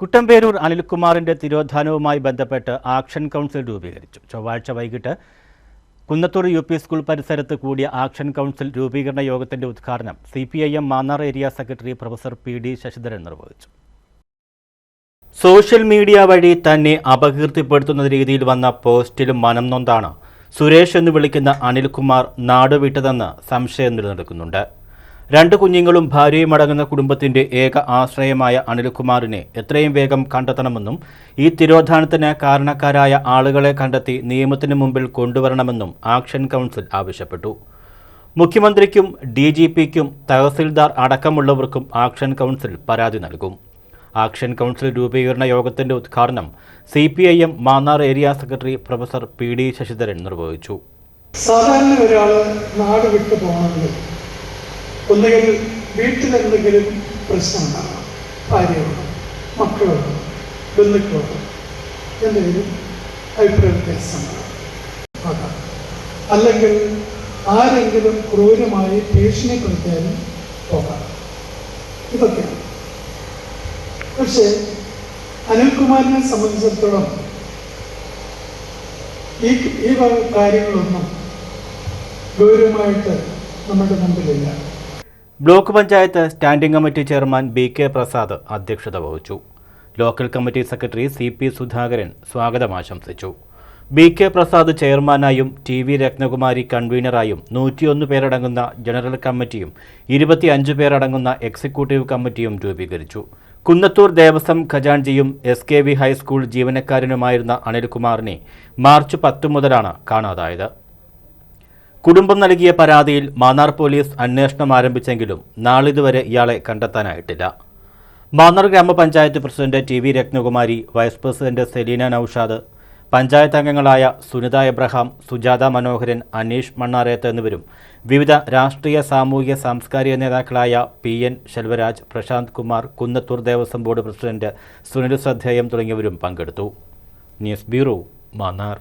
കുട്ടമ്പേരൂർ അനിൽകുമാറിന്റെ തിരോധാനവുമായി ബന്ധപ്പെട്ട് action council രൂപീകരിച്ചു. ചൊവ്വാഴ്ച വൈകിട്ട് കുന്നത്തൂർ യു പി സ്കൂൾ പരിസരത്ത് കൂടിയ ആക്ഷൻ കൗൺസിൽ രൂപീകരണ യോഗത്തിന്റെ ഉദ്ഘാടനം C P I M Mannar area secretary professor P D Sasidharan നിർവഹിച്ചു. സോഷ്യൽ മീഡിയ വഴി തന്നെ അപകീർത്തിപ്പെടുത്തുന്ന രീതിയിൽ വന്ന പോസ്റ്റിലും മനം നൊന്താണ്. സുരേഷ് എന്ന് വിളിക്കുന്ന അനിൽകുമാർ നാടുവിട്ടതെന്ന് സംശയം നിലനിൽക്കുന്നുണ്ട്. രണ്ട് കുഞ്ഞുങ്ങളും ഭാര്യയും അടങ്ങുന്ന കുടുംബത്തിന്റെ ഏക ആശ്രയമായ അനിൽകുമാറിനെ എത്രയും വേഗം കണ്ടെത്തണമെന്നും ഈ തിരോധാനത്തിന് കാരണക്കാരായ ആളുകളെ കണ്ടെത്തി നിയമത്തിന് മുമ്പിൽ കൊണ്ടുവരണമെന്നും ആക്ഷൻ കൗൺസിൽ ആവശ്യപ്പെട്ടു. മുഖ്യമന്ത്രിക്കും ഡി ജി പിക്കും തഹസിൽദാർ അടക്കമുള്ളവർക്കും ആക്ഷൻ കൗൺസിൽ പരാതി നൽകും. ആക്ഷൻ കൗൺസിൽ രൂപീകരണ യോഗത്തിന്റെ ഉദ്ഘാടനം C P I M Mannar area secretary professor P D Sasidharan നിർവഹിച്ചു. സാധാരണ ഒരാൾ നാട് വിട്ടു പോകണമെങ്കിൽ ഒന്നുകിൽ വീട്ടിലെന്തെങ്കിലും പ്രശ്നമുണ്ടാകാം. ഭാര്യയോടോ മക്കളോടോ ബന്ധുക്കളോടോ എന്തെങ്കിലും അഭിപ്രായ വ്യത്യാസമുണ്ടാകാം. അല്ലെങ്കിൽ ആരെങ്കിലും ക്രൂരമായി ഭീഷണിപ്പെടുത്താനും പോകാം. ഇതൊക്കെയാണ്. പക്ഷേ അനിൽകുമാറിനെ സംബന്ധിച്ചിടത്തോളം ഈ ഈ കാര്യങ്ങളൊന്നും ഗൗരവമായിട്ട് നമ്മുടെ മുമ്പിലില്ല. Block panchayat standing committee chairman B K Prasad അധ്യക്ഷത വഹിച്ചു. Local committee secretary C P Sudhakaran സ്വാഗതം ആശംസിച്ചു. ബി കെ പ്രസാദ് ചെയർമാനായും ടി വി രത്നകുമാരി കൺവീനറായും നൂറ്റിയൊന്ന് പേരടങ്ങുന്ന ജനറൽ കമ്മിറ്റിയും ഇരുപത്തിയഞ്ച് പേരടങ്ങുന്ന എക്സിക്യൂട്ടീവ് കമ്മിറ്റിയും രൂപീകരിച്ചു. Kunnathur Devaswom ഖജാൻജിയും S K V high school ജീവനക്കാരനുമായിരുന്ന അനിൽകുമാറിനെ മാർച്ച് പത്ത് മുതലാണ് കാണാതായത്. കുടുംബം നൽകിയ പരാതിയിൽ മാന്നാർ പോലീസ് അന്വേഷണം ആരംഭിച്ചെങ്കിലും നാളിതുവരെ ഇയാളെ കണ്ടെത്താനായിട്ടില്ല. Mannar grama panchayat president T V Ratnakumari vice president Selina Naushad panchayat അംഗങ്ങളായ സുനിത എബ്രഹാം സുജാത മനോഹരൻ അനീഷ് മണ്ണാറേത്ത് എന്നിവരും വിവിധ രാഷ്ട്രീയ സാമൂഹിക സാംസ്കാരിക നേതാക്കളായ P N Selvaraj Prashanth Kumar Kunnathur Devaswom board president Sunil ശ്രദ്ധേയം തുടങ്ങിയവരും പങ്കെടുത്തു. News bureau Mannar.